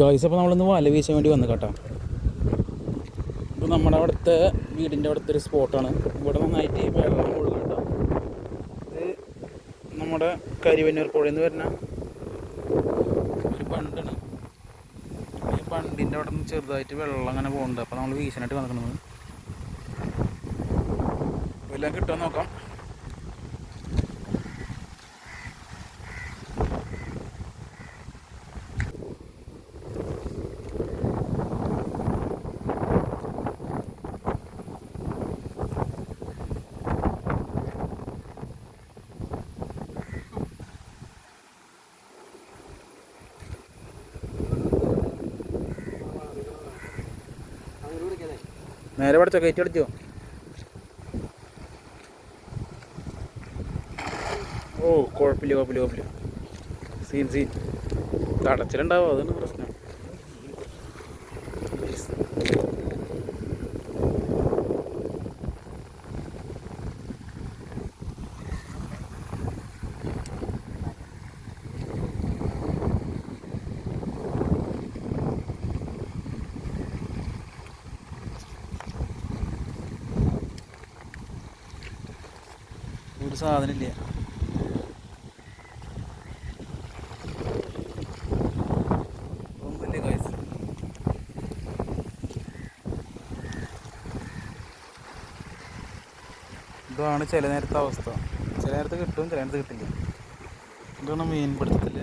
Guys അപ്പോൾ നമ്മളൊന്ന് വല വീശാൻ വേണ്ടി വന്നു കേട്ടോ. ഇപ്പോൾ നമ്മുടെ അവിടുത്തെ വീടിന്റെ അവിടുത്തെ ഒരു സ്പോട്ടാണ് ഇവിടെ നന്നായിട്ട് വെള്ളം കൊള്ളുക കേട്ടോ ഇത് നമ്മുടെ കരിവന്നൂർ പുഴയിൽ നിന്ന് വരുന്ന ഒരു ബണ്ടാണ് ഈ ബണ്ടിന്റെ അവിടെ നിന്ന് ചെറുതായിട്ട് വെള്ളം അങ്ങനെ പോകുന്നുണ്ട് അപ്പോൾ നമ്മൾ വീശാനായിട്ട് വന്നിട്ടുണ്ട് എല്ലാം കിട്ടുമോ നോക്കാം. നേരെ പഠിച്ചോ കയറ്റി അടിച്ചോ ഓ കുഴപ്പമില്ല കുഴപ്പമില്ല കുഴപ്പമില്ല. Scene scene. തടച്ചിലുണ്ടാവും അതാണ് പ്രശ്നം. ഒരു സാധനമില്ല. ഇതാണ് ചില നേരത്തെ അവസ്ഥ. ചില നേരത്ത് കിട്ടും ചില നേരത്ത് കിട്ടില്ല. ഇതാണ് മീൻ പിടുത്തത്തിൽ.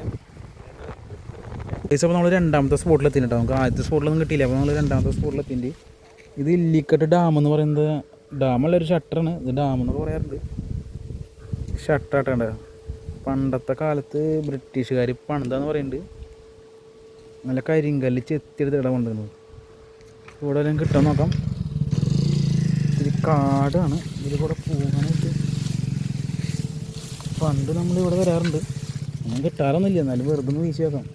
അപ്പോൾ നമ്മൾ രണ്ടാമത്തെ സ്പോട്ടിൽ എത്തിയിട്ടോ നമുക്ക് ആദ്യത്തെ സ്പോട്ടിലൊന്നും കിട്ടിയില്ല. അപ്പോൾ നമ്മൾ രണ്ടാമത്തെ സ്പോട്ടിൽ എത്തിയിട്ട് ഇത് ഇല്ലിക്കട്ട് ഡാം എന്ന് പറയുന്നത് ഡാമല്ല ഒരു ഷട്ടറാണ് ഇത് ഡാം എന്ന് പറയാറുണ്ട്. ഷട്ടാട്ടേണ്ട പണ്ടത്തെ കാലത്ത് ബ്രിട്ടീഷുകാർ പണിതാന്ന് പറയുന്നുണ്ട് നല്ല കരിങ്കല്ല് ചെത്തിയെടുത്ത് ഇടം കൊണ്ടുവന്നത് ഇവിടെ എല്ലാം കിട്ടാൻ നോക്കാം. ഇത് കാടാണ്. ഇതിൽ കൂടെ പോകാനായിട്ട് പണ്ട് നമ്മൾ ഇവിടെ വരാറുണ്ട്. ഒന്നും കിട്ടാറൊന്നുമില്ല. എന്നാലും വെറുതെ ഒന്ന് വീശി വെക്കാം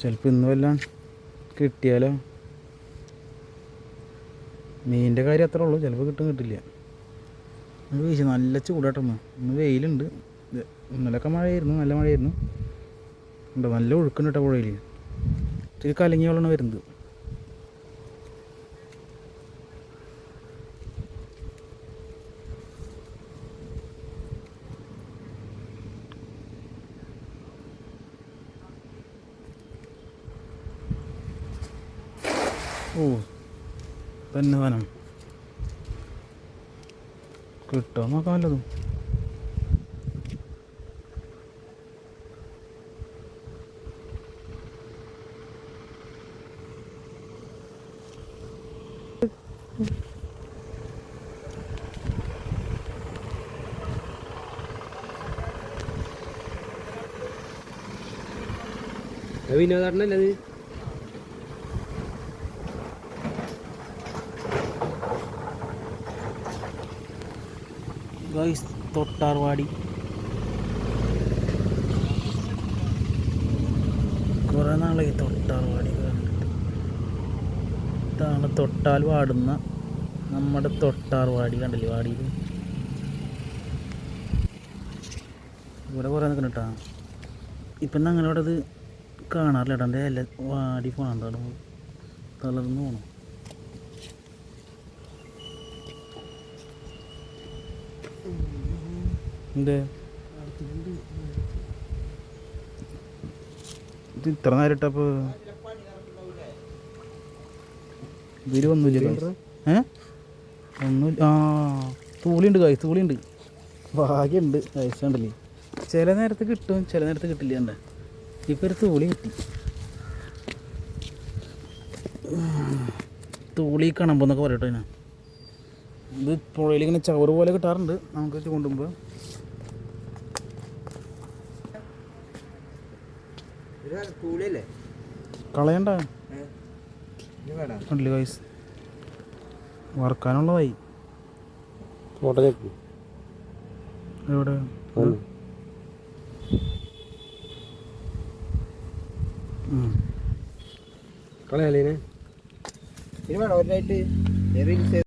ചിലപ്പോൾ ഇന്ന് കിട്ടിയാലോ? മീനിന്റെ കാര്യം അത്രേ ഉള്ളൂ. ചിലപ്പോൾ കിട്ടും കിട്ടില്ല. അത് വീശി നല്ല ചൂടാട്ടൊന്ന് ഇന്ന്. വെയിലുണ്ട്. ഇന്നലൊക്കെ മഴയായിരുന്നു. നല്ല മഴയായിരുന്നു. ഉണ്ടോ നല്ല ഒഴുക്കുണ്ട് കേട്ടോ പുഴയിൽ ഇത്തിരി കലങ്ങിയ വെള്ളമാണ് വരുന്നത്. ഓ തന്നെ വനം കിട്ടുമോ നോക്കാൻ വല്ലതും. വിനോദാട്ടനല്ലേ അത്? ഗൈസ് തൊട്ടാർവാടി കുറേ നാളായി തൊട്ടാർവാടി കണ്ടിട്ട്. ഇതാണ് തൊട്ടാൽ വാടുന്ന നമ്മുടെ തൊട്ടാർവാടി കണ്ടില്ലേ വാടിയിൽ ഇവിടെ കുറേ നിൽക്കണം കേട്ടോ. ഇപ്പം അങ്ങനെ ഇവിടെ അത് കാണാറില്ല കേട്ടോ. എന്റെ എല്ലാ വാടി പോകണം തളർന്നു പോകണം എന്ത് ഇത് ഇത്ര നേരം ഇട്ടപ്പോൾ guys. ഏ? ഒന്നുമില്ല ആ തൂളിയുണ്ട് കായ് തൂളിയുണ്ട് ഭാഗ്യമുണ്ട് കഴിച്ചുണ്ടല്ലേ ചില നേരത്ത് കിട്ടും ചില നേരത്ത് കിട്ടില്ല എന്താ ഇപ്പൊ ഒരു തൂളി കിട്ടി. തൂളി കണമ്പെന്നൊക്കെ പറയട്ടോ ഇതിനാ ഇത് പുഴയിൽ ഇങ്ങനെ ചവറ് പോലെ കിട്ടാറുണ്ട്. നമുക്ക് ചൂണ്ടുമ്പോൾ കളയണ്ട. വയസ്സ് വറുക്കാനുള്ളതായി. മുട്ടഞ്ഞെത്തി എവിടെ? ഉം. കളയാലേ ഇനി? വേണം? ഒരു നൈറ്റ്